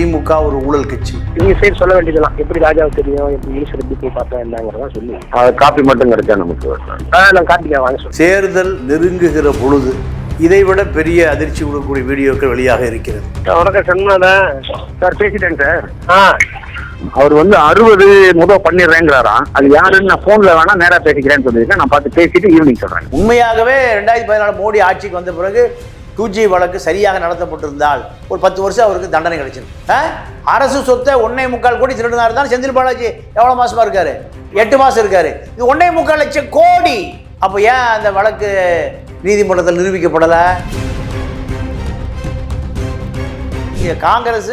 திமுக ஒரு ஊழல் கட்சி. நீங்க சரி சொல்ல வேண்டியதெல்லாம் எப்படி ராஜாவுக்கு தெரியும்? எப்படி ஈஸ்வர எப்படி போய் பார்த்தா என்னங்கிறதா சொல்லி. அது காப்பி மட்டும் கிடைச்சா நமக்கு நான் காட்டிக்க வாங்க தேர்தல் நெருங்குகிற பொழுது இதைவிட பெரிய அதிர்ச்சி கொடுக்கக்கூடிய வீடியோக்கள் வெளியாக இருக்கிறது. வணக்கம். சொன்னதான் சார் பேசிட்டேன் சார். ஆ. அவர் வந்து அறுபது முதல் பண்ணிடுறேங்கிறாராம் அது யாருன்னு நான் போன்ல வேணா நேரா பேசிக்கிறேன்னு சொல்லியிருக்கேன். நான் பார்த்து பேசிட்டு ஈவினிங் சொல்றேன். உண்மையாகவே ரெண்டாயிரத்தி பதினாலு மோடி ஆட்சிக்கு வந்த பிறகு டூஜி வழக்கு சரியாக நடத்தப்பட்டிருந்தால் ஒரு பத்து வருஷம் அவருக்கு தண்டனை கிடைச்சிருக்கு அரசு சொத்தை ஒன்னே முக்கால் கோடி திருடினார் தான் செந்தில் பாலாஜி? எவ்வளோ மாசமா இருக்காரு? எட்டு மாசம் இருக்காரு. இது ஒன்னே முக்கால் லட்சம் கோடி. அப்போ ஏன் அந்த வழக்கு நீதிமன்றத்தில் நிரூபிக்கப்படலை? காங்கிரஸ்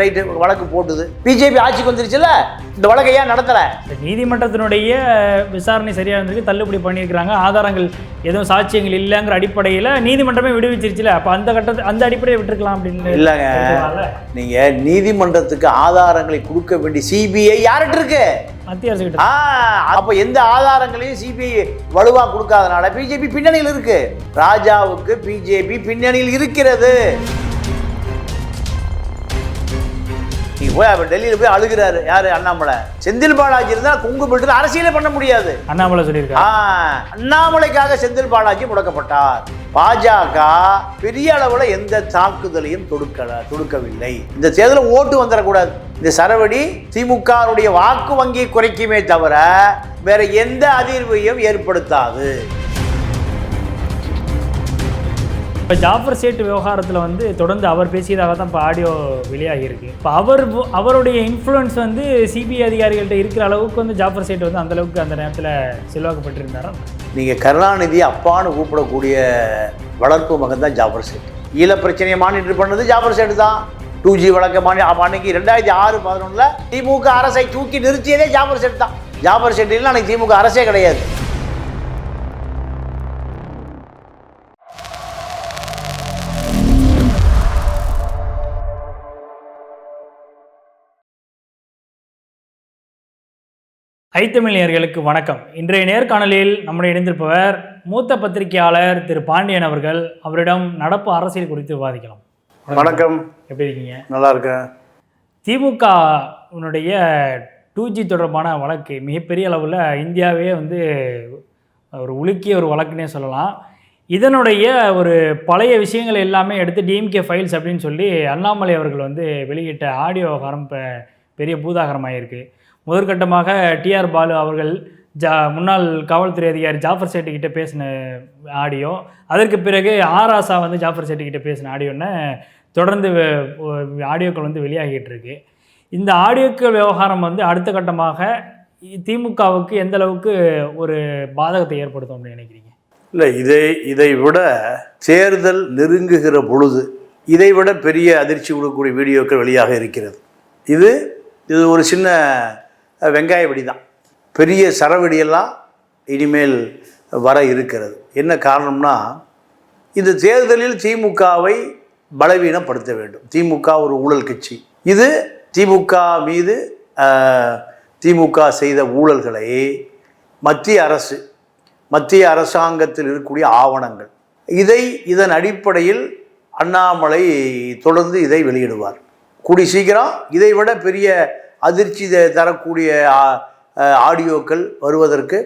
ரைட்டு வழக்கு போட்டுது. பிஜேபி ஆட்சிக்கு வந்துருச்சுல்ல? இந்த வழக்கை ஏன் நடத்தலை? நீதிமன்றத்தினுடைய விசாரணை சரியாக இருந்திருக்கு தள்ளுபடி பண்ணியிருக்கிறாங்க. ஆதாரங்கள் எதுவும் சாட்சியங்கள் இல்லைங்கிற அடிப்படையில் நீதிமன்றமே விடுவிச்சிருச்சுல. அப்போ அந்த கட்டத்தை அந்த அடிப்படையை விட்டுருக்கலாம் அப்படின்னு இல்லைங்க. இருக்கலாம்ல? நீங்க நீதிமன்றத்துக்கு ஆதாரங்களை கொடுக்க வேண்டிய சிபிஐ யார்கிட்ட இருக்கு? மத்திய அரசு கிட்ட அப்ப எந்த ஆதாரங்களையும் சிபிஐ வலுவா கொடுக்காதனால பிஜேபி பின்னணியில் இருக்கு. ராஜாவுக்கு பிஜேபி பின்னணியில் இருக்கிறது. நீங்க போய் அவர் டெல்லியில போய் அழுகிறாரு. யாரு? அண்ணாமலை. செந்தில் பாலாஜி இருந்தா கொங்கு பெல்ட்டில் அரசியலே பண்ண முடியாது. அண்ணாமலை சொல்லியிருக்காரு. ஆ, அண்ணாமலைக்காக செந்தில் பாலாஜி முடக்கப்பட்டார். பாஜக பெரிய அளவுல எந்த தாக்குதலையும் தொடுக்கல தொடுக்கவில்லை. இந்த தேர்தலில் ஓட்டு வந்துடக்கூடாது இந்த சரவடி திமுகவுடைய வாக்கு வங்கி குறைக்குமே தவிர வேற எந்த அதிர்வையும் ஏற்படுத்தாது. இப்போ ஜாஃபர் சேட் விவகாரத்தில் வந்து தொடர்ந்து அவர் பேசியதாக தான் இப்போ ஆடியோ வெளியாகி இருக்கு இப்போ அவர் அவருடைய இன்ஃப்ளூயன்ஸ் வந்து சிபிஐ அதிகாரிகள்ட்ட இருக்கிற அளவுக்கு வந்து ஜாஃபர் சேட் வந்து அந்த அளவுக்கு அந்த நேரத்தில் செல்வாக்கப்பட்டிருந்தாரா? நீங்கள் கருணாநிதி அப்பான்னு கூப்பிடக்கூடிய வளர்ப்பு மகன் தான் ஜாஃபர் சேட் ஈழ பிரச்சனையை மானிட்டர் பண்ணது ஜாஃபர் சேட் தான். டூ ஜி வழக்க மானி அன்னைக்கு ரெண்டாயிரத்தி ஆறு பதினொன்றில் திமுக அரசை தூக்கி நிறுத்தியதே ஜாஃபர் சேட் தான். ஜாஃபர் சேட் இல்லை அன்னைக்கு திமுக அரசே கிடையாது. ஐத்தமிழியர்களுக்கு வணக்கம். இன்றைய நேர்காணலில் நம்முடைய இணைந்திருப்பவர் மூத்த பத்திரிகையாளர் திரு பாண்டியன் அவர்கள். அவரிடம் நடப்பு அரசியல் குறித்து விவாதிக்கலாம். வணக்கம். எப்படி இருக்கீங்க? நல்லா இருக்கேன் திமுக உன்னுடைய டூ ஜி தொடர்பான வழக்கு மிகப்பெரிய அளவில் இந்தியாவே வந்து ஒரு உலுக்கிய ஒரு வழக்குன்னே சொல்லலாம். இதனுடைய ஒரு பழைய விஷயங்கள் எல்லாமே எடுத்து டிஎம்கே ஃபைல்ஸ் அப்படின்னு சொல்லி அண்ணாமலை அவர்கள் வந்து வெளியிட்ட ஆடியோ இப்போ பெரிய பூதாகரமாயிருக்கு. முதற்கட்டமாக டிஆர் பாலு அவர்கள் ஜா முன்னாள் காவல்துறை அதிகாரி ஜாஃபர் சேட்டு கிட்ட பேசின ஆடியோ. அதற்கு பிறகு ஆர் ஆசா வந்து ஜாஃபர் சேட்டு கிட்ட பேசின ஆடியோன்னு தொடர்ந்து ஆடியோக்கள் வந்து வெளியாகிட்டு இருக்கு. இந்த ஆடியோக்கள் விவகாரம் வந்து அடுத்த கட்டமாக திமுகவுக்கு எந்த அளவுக்கு ஒரு பாதகத்தை ஏற்படுத்தும் அப்படின்னு நினைக்கிறீங்க? இல்லை இதை இதை விட தேர்தல் நெருங்குகிற பொழுது இதை விட பெரிய அதிர்ச்சி கொடுக்கக்கூடிய வீடியோக்கள் வெளியாக இருக்கிறது. இது இது ஒரு சின்ன வெங்காய வெடி தான் பெரிய சரவெடியெல்லாம் இனிமேல் வர இருக்கிறது. என்ன காரணம்னா இந்த தேர்தலில் திமுகவை பலவீனப்படுத்த வேண்டும். திமுக ஒரு ஊழல் கட்சி. இது திமுக மீது திமுக செய்த ஊழல்களை மத்திய அரசு மத்திய அரசாங்கத்தில் இருக்கக்கூடிய ஆவணங்கள் இதை இதன் அடிப்படையில் அண்ணாமலை தொடர்ந்து இதை வெளியிடுவார். கூடி சீக்கிரம் இதை விட பெரிய அதிர்ச்சி தரக்கூடிய ஆடியோக்கள் வருவதற்கு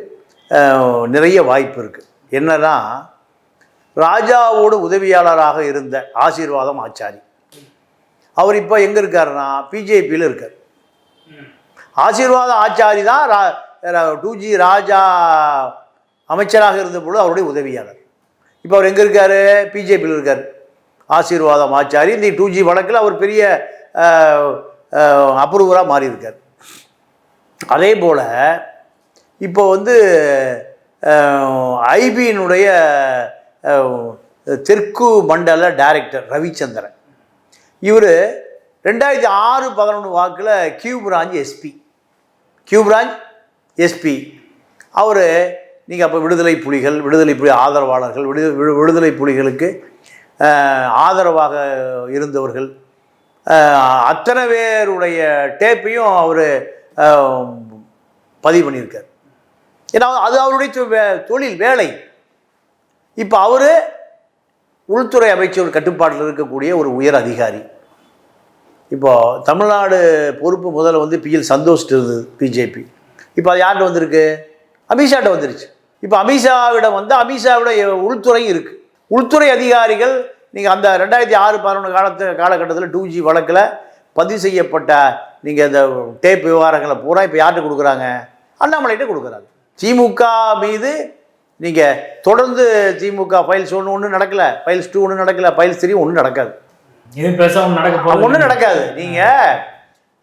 நிறைய வாய்ப்பு இருக்குது என்னன்னா ராஜாவோட உதவியாளராக இருந்த ஆசீர்வாதம் ஆச்சாரி. அவர் இப்போ எங்கே இருக்காருன்னா பிஜேபியில் இருக்கார். ஆசீர்வாதம் ஆச்சாரி தான் டூ ஜி ராஜா அமைச்சராக இருந்தபொழுது அவருடைய உதவியாளர். இப்போ அவர் எங்கே இருக்கார்? பிஜேபியில் இருக்கார். ஆசீர்வாதம் ஆச்சாரி. இந்த டூ ஜி வழக்கில் அவர் பெரிய அப்ரூவராக மாறியிருக்கார். அதே போல் இப்போ வந்து ஐபியினுடைய தெற்கு மண்டல டைரக்டர் ரவிச்சந்திரன். இவர் ரெண்டாயிரத்தி ஆறு பதினொன்று வாக்கில் Q branch SP Q branch SP அவர் நீங்கள் அப்போ விடுதலை புலிகள் விடுதலை புலி ஆதரவாளர்கள் விடு விடுதலை புலிகளுக்கு ஆதரவாக இருந்தவர்கள் அத்தனை பேருடைய டேப்பையும் அவர் பதிவு பண்ணியிருக்கார். ஏன்னா அது அவருடைய தொ- வே- தொழில் வேலை. இப்போ அவர் உள்துறை அமைச்சர் கட்டுப்பாட்டில் இருக்கக்கூடிய ஒரு உயர் அதிகாரி. இப்போது தமிழ்நாடு பொறுப்பு முதல்ல வந்து பிஎல் சந்தோஷ்ட்டு இருந்தது பிஜேபி. இப்போ அது யார்கிட்ட வந்திருக்கு? அமித்ஷாட்ட வந்துருச்சு. இப்போ அமித்ஷாவிடம் வந்து அமித்ஷாவிட உள்துறையும் இருக்குது உள்துறை அதிகாரிகள் நீங்கள் அந்த ரெண்டாயிரத்தி ஆறு பதினொன்று காலத்து காலகட்டத்தில் டூ ஜி வழக்கில் பதிவு செய்யப்பட்ட நீங்கள் இந்த டேப் விவகாரங்களை பூரா இப்போ யார்கிட்ட கொடுக்குறாங்க? அண்ணாமலைகிட்ட கொடுக்குறாங்க. திமுக மீது நீங்கள் தொடர்ந்து திமுக ஃபைல்ஸ் ஒன்று ஒன்றும் நடக்கலை. ஃபைல்ஸ் டூ ஒன்றும் நடக்கலை. ஃபைல்ஸ் த்ரீ ஒன்றும் நடக்காது. ஒன்றும் நடக்காது. நீங்கள்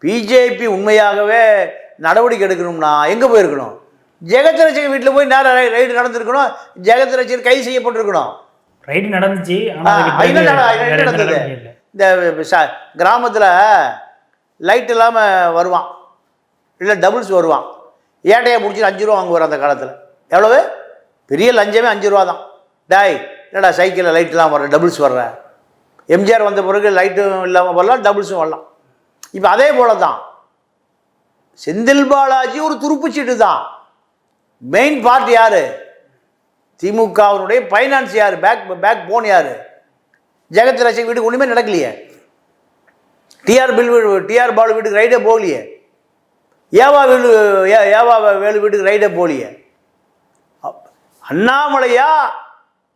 பிஜேபி உண்மையாகவே நடவடிக்கை எடுக்கணும்னா எங்கே போயிருக்கணும்? ஜெகத் ரசிகர் வீட்டில் போய் நேரம் ரைடு நடந்திருக்கணும். ஜெகத் ரசிகர் கைது செய்யப்பட்டிருக்கணும். ரைடு நடந்துச்சு நடந்தது? இந்த கிராமத்தில் லைட் இல்லாமல் வருவான். இல்லை டபுள்ஸ் வருவான். ஏட்டையை பிடிச்சி அஞ்சு ரூபா வாங்குவார் அந்த காலத்தில். எவ்வளவு? பெரிய லஞ்சமே அஞ்சு ரூபா தான். டாய் என்னடா சைக்கிளில் லைட் இல்லாமல் வர்ற டபுள்ஸ் வர்ற? எம்ஜிஆர் வந்த பிறகு லைட்டும் இல்லாமல் வரலாம் டபுள்ஸும் வரலாம். இப்போ அதே போல தான் செந்தில் பாலாஜி ஒரு துருப்புச்சீட்டு தான். மெயின் பார்ட் யாரு? திமுகவினுடைய ஃபைனான்ஸ் யார்? பேக் பேக் போன் யார்? ஜெகத் ரசி வீட்டுக்கு ஒன்றுமே நடக்கலையே. டிஆர் பில் வீடு டிஆர் பாலு வீட்டுக்கு ரைடே போகலையே. ஏவா வேலு ஏ- ஏவா வேலு வீட்டுக்கு ரைடே போகலையே. அண்ணாமலையா?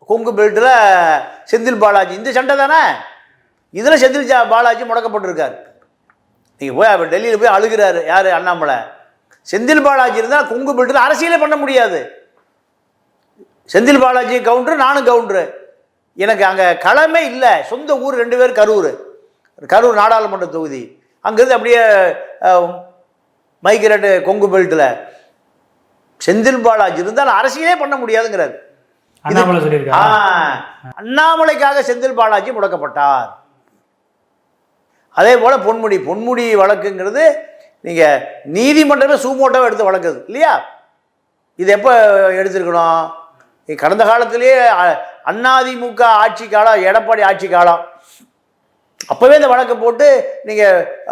கொங்கு பெல்ட்டில் செந்தில் பாலாஜி. இந்த சண்டை தானே? இதில் செந்தில் ஜா- பாலாஜி முடக்கப்பட்டிருக்கார். நீங்கள் போய் அவர் டெல்லியில் போய் அழுகிறாரு. யார் அண்ணாமலை? செந்தில் பாலாஜி இருந்தால் கொங்கு பெல்ட்டில் அரசியலே பண்ண முடியாது. செந்தில் பாலாஜி கவுண்டரு நானும் கவுண்டரு எனக்கு அங்கே களமே இல்லை. சொந்த ஊர் ரெண்டு பேர் கரூர். கரூர் நாடாளுமன்ற தொகுதி. அங்கேருந்து அப்படியே மைக்ரேட்டு கொங்கு பெல்ட்டில் செந்தில் பாலாஜி இருந்தால் அரசியலே பண்ண முடியாதுங்கிறார். அண்ணாமலைக்காக செந்தில் பாலாஜி முடக்கப்பட்டார். அதே போல் பொன்முடி. பொன்முடி வழக்குங்கிறது நீங்கள் நீதிமன்றமே சூமோட்டோவை எடுத்து வழக்குது இல்லையா? இது எப்போ எடுத்திருக்கணும்? கடந்த காலத்திலேயே அ- அண்ணாதிமுக ஆட்சி காலம் எடப்பாடி ஆட்சி காலம் அப்போவே இந்த வழக்கை போட்டு நீங்கள்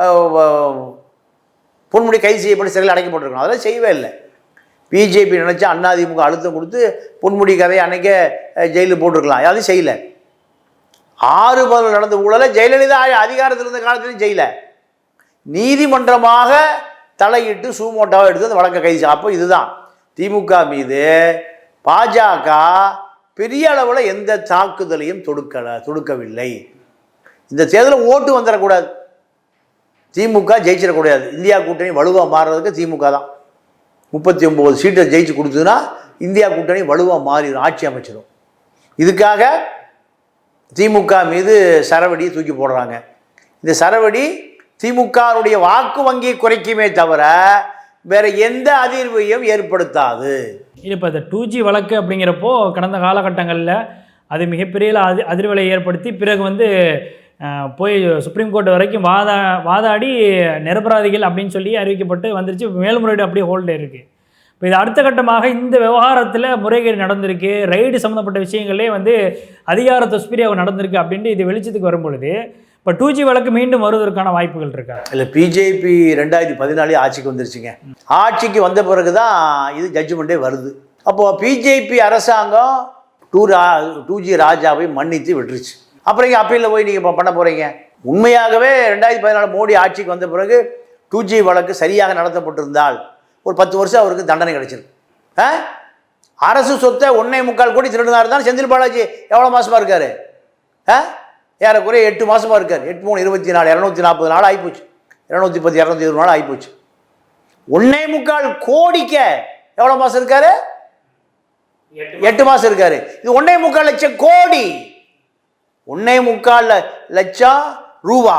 பொன்முடி கைது செய்யப்பட்டு சிறையில் அடைக்கப்பட்டிருக்கணும். அதெல்லாம் செய்யவே இல்லை. பிஜேபி நினச்சா அண்ணாதிமுக அழுத்தம் கொடுத்து பொன்முடி கதையை அன்னைக்கே ஜெயிலில் போட்டிருக்கலாம். அது செய்யலை. ஆறு பதில் நடந்த ஊழலை ஜெயலலிதா அதிகாரத்தில் இருந்த காலத்திலையும் செய்யலை. நீதிமன்றமாக தலையிட்டு சூமோட்டாவை எடுத்து அந்த வழக்கை கைது அப்போ இதுதான். திமுக மீது பாஜக பெரிய அளவில் எந்த தாக்குதலையும் தொடுக்கலை தொடுக்கவில்லை. இந்த தேர்தலில் ஓட்டு வந்துடக்கூடாது திமுக ஜெயிச்சிடக்கூடாது இந்தியா கூட்டணி வலுவாக மாறுறதுக்கு திமுக தான். முப்பத்தி ஒம்பது சீட்டை ஜெயிச்சு கொடுத்ததுன்னா இந்தியா கூட்டணி வலுவாக மாறிடும் ஆட்சி அமைச்சிடும். இதுக்காக திமுக மீது சரவடியை தூக்கி போடுறாங்க. இந்த சரவடி திமுகவுடைய வாக்கு வங்கியை குறைக்குமே தவிர வேற எந்த அதிர்வையும் ஏற்படுத்தாது. இப்போ இந்த டூ ஜி வழக்கு அப்படிங்கிறப்போ கடந்த காலகட்டங்களில் அது மிகப்பெரிய அதி அதிர்வலை ஏற்படுத்தி பிறகு வந்து போய் சுப்ரீம் கோர்ட் வரைக்கும் வாதா வாதாடி நிரபராதிகள் அப்படின்னு சொல்லி அறிவிக்கப்பட்டு வந்துருச்சு. மேல்முறையீடு அப்படியே ஹோல்டு இருக்குது இப்போ இது அடுத்த கட்டமாக இந்த விவகாரத்தில் முறைகேடு நடந்திருக்கு. ரைடு சம்மந்தப்பட்ட விஷயங்களே வந்து அதிகார துஷ்பிரியாக நடந்திருக்கு அப்படின்ட்டு இது வெளிச்சத்துக்கு வரும்பொழுது இப்போ டூ ஜி வழக்கு மீண்டும் வருவதற்கான வாய்ப்புகள் இருக்கா? இல்லை பிஜேபி ரெண்டாயிரத்தி பதினாலே ஆட்சிக்கு வந்துருச்சுங்க. ஆட்சிக்கு வந்த பிறகு தான் இது ஜட்ஜ்மெண்ட்டே வருது. அப்போது பிஜேபி அரசாங்கம் டூ ரா டூ ஜி ராஜாவை மன்னித்து விட்டுருச்சு. அப்புறம் இங்கே அப்பீலில் போய் நீங்கள் பண்ண போகிறீங்க உண்மையாகவே ரெண்டாயிரத்தி பதினாலு மோடி ஆட்சிக்கு வந்த பிறகு டூ ஜி வழக்கு சரியாக நடத்தப்பட்டிருந்தால் ஒரு பத்து வருஷம் அவருக்கு தண்டனை கிடைச்சிருக்கு. ஆ? அரசு சொத்தை ஒன்னே முக்கால் கோடி திருடினார் தான் செந்தில் பாலாஜி? எவ்வளோ மாதமாக இருக்காரு? ஆ? ஏறக்குறைய எட்டு மாதமாக இருக்கார். எட்டு மூணு இருபத்தி நாலு இரநூத்தி நாற்பது நாள் ஆகிப்போச்சு இரநூத்தி பத்து இரநூத்தி இருபது நாள் ஆகிப்போச்சு ஒன்னே முக்கால் கோடிக்க எவ்வளோ மாதம் இருக்காரு? எட்டு மாதம் இருக்காரு. இது ஒன்னே முக்கால் லட்சம் கோடி. ஒன்னே முக்கால் லட்சம் ரூபா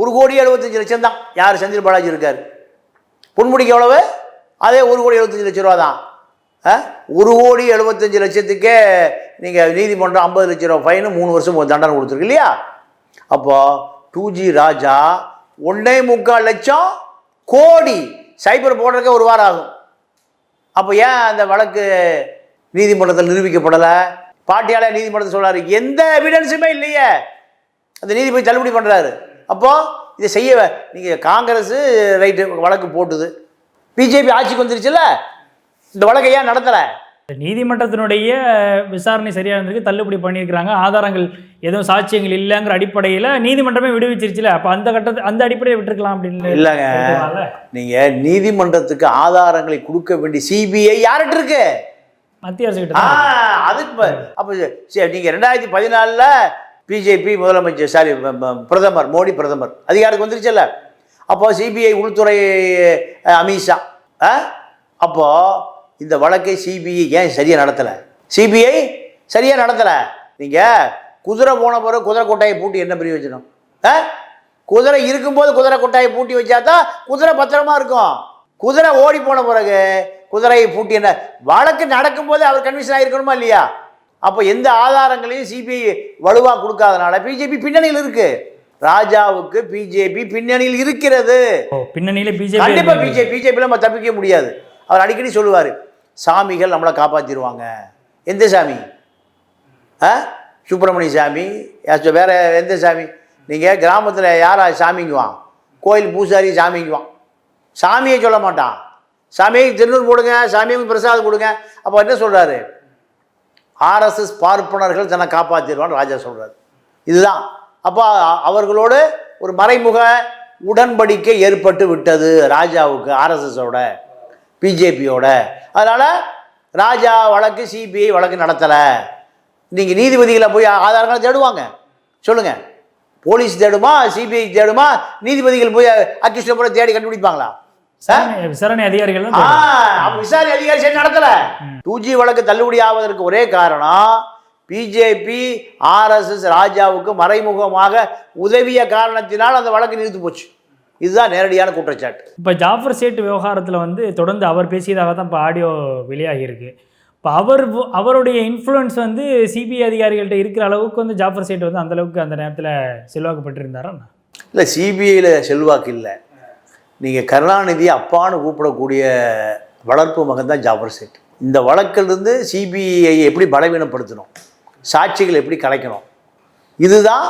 ஒரு கோடி எழுபத்தஞ்சு லட்சம் தான் யார்? செந்தில் பாலாஜி இருக்கார். பொன்முடிக்கு எவ்வளவு? அதே ஒரு கோடி எழுபத்தஞ்சு லட்ச ரூபா தான் ஒரு கோடி எழுபத்தஞ்சு லட்சத்துக்கே நீங்கள் நீதிமன்றம் ஐம்பது லட்ச ரூபா ஃபைனு மூணு வருஷம் தண்டனை கொடுத்துருக்கு இல்லையா? அப்போ டூ ஜி ராஜா ஒன்றே முக்கால் லட்சம் கோடி சைபர் போடுறதுக்கே ஒரு வாரம் ஆகும். அப்போ ஏன் அந்த வழக்கு நீதிமன்றத்தில் நிரூபிக்கப்படலை? பாட்டியாளர் நீதிமன்றத்தில் சொல்கிறாரு எந்த எவிடன்ஸுமே இல்லையே. அந்த நீதிபதி தள்ளுபடி பண்ணுறாரு அப்போது இதை செய்ய நீங்கள் காங்கிரஸ் ரைட்டு வழக்கு போட்டுது. பிஜேபி ஆட்சிக்கு வந்துருச்சுல்ல? இந்த வழக்கை ஏன் நடத்தலை? நீதிமன்றத்தினுடைய விசாரணை சரியா இருந்திருக்கு தள்ளுபடி பண்ணியிருக்கிறாங்க. ஆதாரங்கள் எதுவும் சாட்சியங்கள் இல்லைங்கிற அடிப்படையில் நீதிமன்றமே விடுவிச்சிருச்சுல. அப்போ அந்த கட்டத்தை அந்த அடிப்படையை விட்டுருக்கலாம் அப்படின்னு இல்லைங்க? நீங்கள் நீதிமன்றத்துக்கு ஆதாரங்களை கொடுக்க வேண்டிய சிபிஐ யார்கிட்ட இருக்கு? மத்திய அரசு கிட்ட அதுக்கு அப்போ சரி நீங்கள் ரெண்டாயிரத்தி பதினாலில் பிஜேபி முதலமைச்சர் சாரி பிரதமர் மோடி பிரதமர் அதிகாரத்துக்கு வந்துருச்சுல்ல அப்போ சிபிஐ உள்துறை அமித்ஷா ஆ? அப்போ இந்த வழக்கை சிபிஐ ஏன் சரியாக நடத்தலை? சிபிஐ சரியாக நடத்தலை. நீங்கள் குதிரை போன பிறகு குதிரை கொட்டாயை பூட்டி என்ன பிரயோஜனம்? ஆ? குதிரை இருக்கும்போது குதிரை கொட்டாயை பூட்டி வச்சா தான் குதிரை பத்திரமா இருக்கும். குதிரை ஓடி போன பிறகு குதிரையை பூட்டி என்ன? வழக்கு நடக்கும்போது அவர் கன்வின்ஸ் ஆகிருக்கணுமா இல்லையா? அப்போ எந்த ஆதாரங்களையும் சிபிஐ வலுவாக கொடுக்காதனால பிஜேபி பின்னணியில் இருக்கு. ராஜாவுக்கு பிஜேபி பின்னணியில் இருக்கிறது. பின்னணியில பிஜேபி பிஜேபி பிஜேபியில் நம்ம தப்பிக்க முடியாது. அவர் அடிக்கடி சொல்லுவார் சாமிகள் நம்மளை காப்பாற்றிடுவாங்க எந்த சாமி? ஆ? சுப்பிரமணிய சாமி வேறு எந்த சாமி? நீங்கள் கிராமத்தில் யாரா சாமிங்குவான்? கோயில் பூசாரி சாமிங்குவான். சாமியை சொல்ல மாட்டான். சாமியை திருநூறு போடுங்க சாமியும் பிரசாதம் கொடுங்க. அப்போ என்ன சொல்கிறாரு ஆர்எஸ்எஸ் பார்ப்பனர்கள் தன்னை காப்பாற்றிடுவான்னு ராஜா சொல்கிறார் இதுதான். அப்போ அவர்களோடு ஒரு மறைமுக உடன்படிக்கை ஏற்பட்டு விட்டது ராஜாவுக்கு ஆர்எஸ்எஸோட பிஜேபியோட. அதனால் ராஜா வழக்கு சிபிஐ வழக்கு நடத்தலை. நீங்கள் நீதிபதிகளை போய் ஆதாரங்களை தேடுவாங்க. சொல்லுங்கள் போலீஸ் தேடுமா சிபிஐ தேடுமா நீதிபதிகள் போய் அக்கிஷ்ட போல தேடி கண்டுபிடிப்பாங்களா? விசாரணை அதிகாரிகள் விசாரணை அதிகாரி சரி நடத்தல. டூ ஜி வழக்கு தள்ளுபடி ஆவதற்கு ஒரே காரணம் பிஜேபி ஆர்எஸ்எஸ் ராஜாவுக்கு மறைமுகமாக உதவிய காரணத்தினால் அந்த வழக்கு நிறுத்து போச்சு. இதுதான் நேரடியான குற்றச்சாட்டு. இப்போ ஜாஃபர் சேட் விவகாரத்தில் வந்து தொடர்ந்து அவர் பேசியதாக தான் இப்போ ஆடியோ வெளியாகி இருக்கு இப்போ அவர் அவருடைய இன்ஃப்ளூயன்ஸ் வந்து சிபிஐ அதிகாரிகள்ட்ட இருக்கிற அளவுக்கு வந்து ஜாஃபர் சேட் வந்து அந்த அளவுக்கு அந்த நேரத்தில் செல்வாக்கப்பட்டிருந்தாரா? இல்லை சிபிஐயில் செல்வாக்கு இல்லை. நீங்கள் கருணாநிதி அப்பான்னு கூப்பிடக்கூடிய வளர்ப்பு மகன் தான் ஜாபர் சேட் இந்த வழக்கிலிருந்து சிபிஐ எப்படி பலவீனப்படுத்தணும்? சாட்சிகள் எப்படி கலைக்கணும்? இதுதான்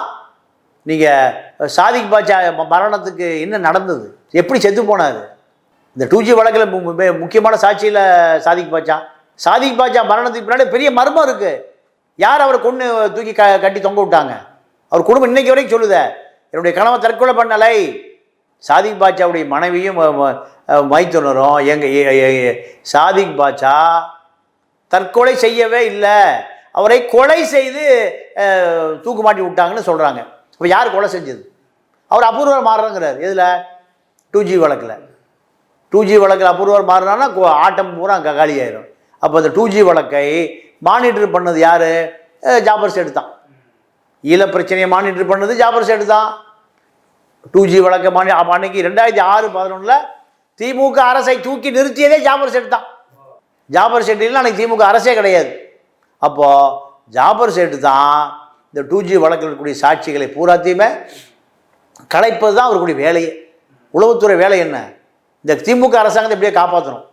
நீங்கள் சாதிக் பாட்சா மரணத்துக்கு என்ன நடந்தது? எப்படி செத்து போனார்? இந்த டூ ஜி வழக்கில் முக்கியமான சாட்சியில் சாதிக் பாட்சா சாதிக் பாட்சா மரணத்துக்கு பின்னாடி பெரிய மர்மம் இருக்குது யார் அவரை கொன்று தூக்கி க கட்டி தொங்க விட்டாங்க? அவர் குடும்பம் இன்றைக்கு வரைக்கும் சொல்லுதே என்னுடைய கணவன் தற்கொலை பண்ணலை. சாதிக் பாட்சாவுடைய மனைவியும் ம- ம- மைத்துனரும் எங்கள் சாதிக் பாட்சா தற்கொலை செய்யவே இல்லை. அவரை கொலை செய்து தூக்கு மாட்டி விட்டாங்கன்னு சொல்கிறாங்க இப்போ யார் கொலை செஞ்சது? அவர் அபூர்வர் மாறுறங்கிறார். எதில்? டூ ஜி வழக்கில். டூ ஜி வழக்கில் அபூர்வர் மாறினான்னா ஆட்டம் பூரா அங்கே காலியாயிரும். அப்போ அந்த டூ ஜி வழக்கை மானிட்டர் பண்ணது யார்? ஜாபர் சேட்டு தான். ஈழ பிரச்சனையை மானிட்டர் பண்ணது ஜாபர் சேட்டு தான். டூ ஜி வழக்கை மானி அப்போ அன்னைக்கு ரெண்டாயிரத்தி ஆறு பதினொன்றில் திமுக அரசை தூக்கி நிறுத்தியதே ஜாபர் சேட்டு தான். ஜாபர் சேட்டு இல்லை அன்னைக்கு திமுக அரசே கிடையாது. அப்போது ஜாபர் சேட்டு தான் இந்த டூ ஜி வழக்கில் இருக்கக்கூடிய சாட்சிகளை பூராத்தையுமே கலைப்பது தான் அவருடைய வேலையே. உளவுத்துறை வேலை என்ன? இந்த திமுக அரசாங்கத்தை இப்படியே காப்பாற்றணும்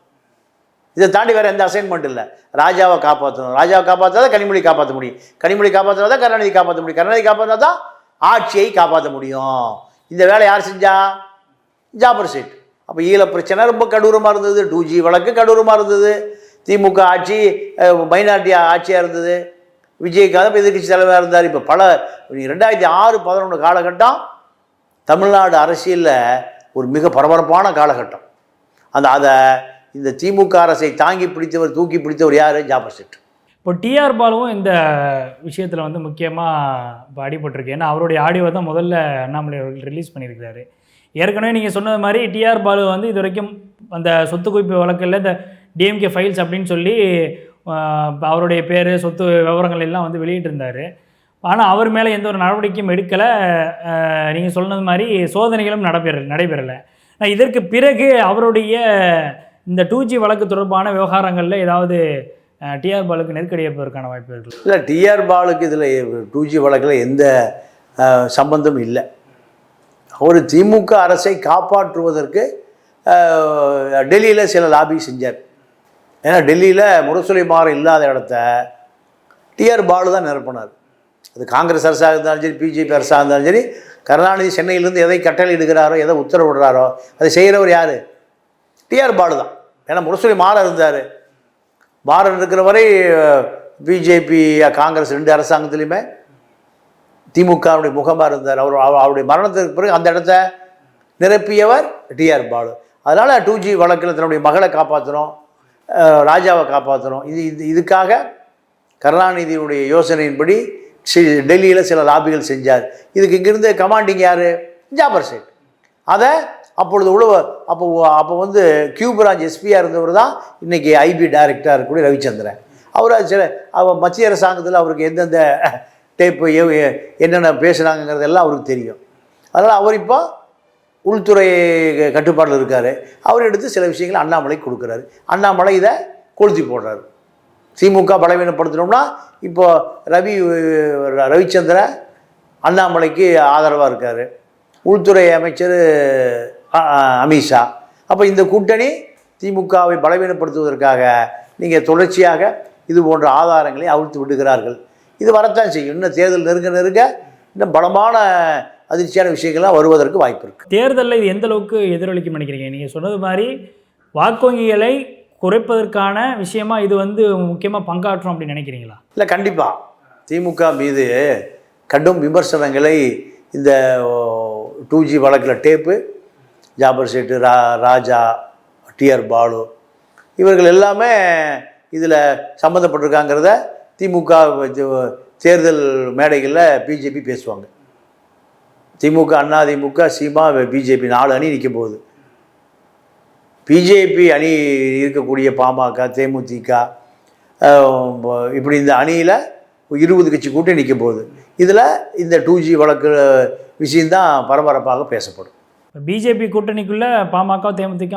இதை தாண்டி வேறு எந்த அசைன்மெண்ட் இல்லை. ராஜாவை காப்பாற்றணும் ராஜாவை காப்பாற்றாத தான் கனிமொழி காப்பாற்ற முடியும். கனிமொழி காப்பாற்றினா தான் கருணாநிதி காப்பாற்ற முடியும். கருணாநிதி காப்பாற்றினா தான் ஆட்சியை காப்பாற்ற முடியும். இந்த வேலை யார் செஞ்சா? ஜாபர் சீட். அப்போ ஈழ பிரச்சனை ரொம்ப கடூரமாக இருந்தது. டூ ஜி வழக்கு கடூரமாக இருந்தது. திமுக ஆட்சி மைனாரிட்டி ஆட்சியாக இருந்தது. விஜயகாந்த் எதிர்கட்சி தலைவராக இருந்தார். இப்போ பல ரெண்டாயிரத்தி ஆறு பதினொன்று காலகட்டம் தமிழ்நாடு அரசியலில் ஒரு மிக பரபரப்பான காலகட்டம். அந்த அதை இந்த திமுக அரசை தாங்கி பிடித்தவர் தூக்கி பிடித்தவர் யார்? ஜாபர் சேட் இப்போ டிஆர் பாலுவும் இந்த விஷயத்தில் வந்து முக்கியமாக இப்போ அடிபட்டிருக்கு. ஏன்னா அவருடைய ஆடியோ தான் முதல்ல அண்ணாமலை அவர்கள் ரிலீஸ் பண்ணியிருக்கிறாரு. ஏற்கனவே நீங்கள் சொன்னது மாதிரி டிஆர் பாலு வந்து இது வரைக்கும் அந்த சொத்து குவிப்பு வழக்கில் இந்த டிஎம்கே ஃபைல்ஸ் அப்படின்னு சொல்லி அவருடைய பேர் சொத்து விவரங்கள் எல்லாம் வந்து வெளியிட்டிருந்தார். ஆனால் அவர் மேலே எந்த ஒரு நடவடிக்கையும் எடுக்கலை. நீங்கள் சொன்னது மாதிரி சோதனைகளும் நடைபெற நடைபெறலை. ஆனா, இதற்கு பிறகு அவருடைய இந்த டூ ஜி வழக்கு தொடர்பான விவகாரங்களில் ஏதாவது டிஆர் பாலுக்கு நெருக்கடி ஏற்பதற்கான வாய்ப்பு இருக்குது இல்லை டிஆர் பாலுக்கு இதில் டூ ஜி வழக்கில் எந்த சம்பந்தமும் இல்லை. அவர் திமுக அரசை காப்பாற்றுவதற்கு டெல்லியில் சில லாபி செஞ்சார். ஏன்னா டெல்லியில் முரசொலி மாறம் இல்லாத இடத்த டிஆர் பாலு தான் நிரப்பினார் அது காங்கிரஸ் அரசாக இருந்தாலும் சரி பிஜேபி அரசாக இருந்தாலும் சரி கருணாநிதி சென்னையிலேருந்து எதை கட்டளை இடுகிறாரோ எதை உத்தரவிடுறாரோ அதை செய்கிறவர் யார்? டிஆர் பாலு தான். ஏன்னா முரசொலி மாற இருந்தார். பாரத் இருக்கிற வரை பிஜேபி காங்கிரஸ் ரெண்டு அரசாங்கத்துலேயுமே திமுகவுடைய முகமாக இருந்தார். அவர் அவர்- அவருடைய மரணத்திற்கு பிறகு அந்த இடத்த நிரப்பியவர் டிஆர் பாலு. அதனால் டூ ஜி வழக்கில் தன்னுடைய மகளை காப்பாற்றணும் ராஜாவை காப்பாற்றணும் இது இது இதுக்காக கருணாநிதியினுடைய யோசனையின்படி டெல்லியில் சில லாபிகள் செஞ்சார். இதுக்கு இங்கிருந்து கமாண்டிங் யார்? ஜாபர் சேட். அதை அப்பொழுது உழவ அப்போ அப்போ வந்து கியூ பிரான்ச் எஸ்பியாக இருந்தவர் தான் இன்றைக்கி ஐபி டைரக்டராக இருக்கக்கூடிய ரவிச்சந்திரன். அவர் அது சில அவர் மத்திய அரசாங்கத்தில் அவருக்கு எந்தெந்த டேப்பு என்னென்ன பேசுகிறாங்கிறதெல்லாம் அவருக்கு தெரியும். அதனால் அவர் இப்போ உள்துறை கட்டுப்பாட்டில் இருக்கார். அவர் எடுத்து சில விஷயங்களை அண்ணாமலை கொடுக்குறாரு. அண்ணாமலை இதை கொளுத்தி போடுறாரு. திமுக பலவீனப்படுத்தினோம்னா இப்போது ரவி ரவிச்சந்திர ரவிச்சந்திரன் அண்ணாமலைக்கு ஆதரவாக இருக்கார். உள்துறை அமைச்சர் அமித்ஷா. அப்போ இந்த கூட்டணி திமுகவை பலவீனப்படுத்துவதற்காக நீங்கள் தொடர்ச்சியாக இது போன்ற ஆதாரங்களை அவிழ்த்து விடுகிறார்கள். இது வரத்தான் செய்யும். இன்னும் தேர்தல் நெருங்க நெருங்க இன்னும் பலமான அதிர்ச்சியான விஷயங்கள்லாம் வருவதற்கு வாய்ப்பு இருக்குது தேர்தலில் இது எந்த அளவுக்கு எதிரொலிக்கும் நினைக்கிறீங்க? நீங்கள் சொன்னது மாதிரி வாக்கு வங்கிகளை குறைப்பதற்கான விஷயமா இது வந்து முக்கியமாக பங்காற்றும் அப்படின்னு நினைக்கிறீங்களா? இல்லை கண்டிப்பாக திமுக மீது கடும் விமர்சனங்களை இந்த டூ ஜி வழக்கில் டேப்பு ஜாபர் சேட்டு ரா ராஜா டிஆர் பாலு இவர்கள் எல்லாமே இதில் சம்மந்தப்பட்டிருக்காங்கிறத திமுக தேர்தல் மேடைகளில் பிஜேபி பேசுவாங்க. திமுக அண்ணா திமுக சீமா பிஜேபி நாலு அணி நிற்க போகுது பிஜேபி அணி இருக்கக்கூடிய பாமக தேமுதிக இப்படி இந்த அணியில் இருபது கட்சி கூட்டி நிற்க போகுது இதில் இந்த டூ ஜி வழக்கு விஷயம்தான் பரபரப்பாக பேசப்படும். பிஜேபி கூட்டணிக்குள்ள பாமக தேமுதிக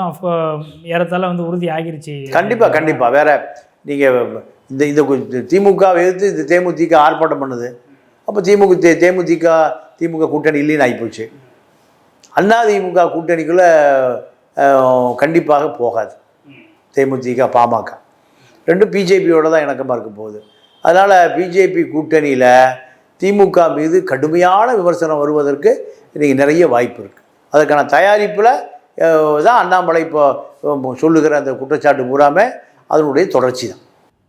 ஏறத்தாழ வந்து உறுதி ஆகிருச்சு. கண்டிப்பாக கண்டிப்பாக வேற நீங்கள் இந்த இந்த கு- திமுகவை எதிர்த்து இந்த தேமுதிக ஆர்ப்பாட்டம் பண்ணுது. அப்போ திமுக தே தேமுதிக திமுக கூட்டணி இல்லைன்னு ஆகிப்போச்சு அண்ணா திமுக கூட்டணிக்குள்ளே கண்டிப்பாக போகாது. தேமுதிக பாமக. ரெண்டும் பிஜேபியோட தான் இணக்கமாக இருக்க போகுது. அதனால் பிஜேபி கூட்டணியில் திமுக மீது கடுமையான விமர்சனம் வருவதற்கு இன்றைக்கி நிறைய வாய்ப்பு இருக்குது அதற்கான தயாரிப்பில் தான் அண்ணாமலை இப்போ சொல்லுகிற அந்த குற்றச்சாட்டு பூராமே அதனுடைய தொடர்ச்சி தான்.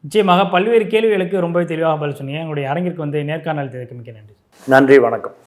நிச்சயமாக பல்வேறு கேள்விகளுக்கு ரொம்பவே தெளிவாக பதில் சொன்னீங்க. உங்களுடைய அரங்கிற்கு வந்து நேர்காணல் மிக்க நன்றி. நன்றி வணக்கம்.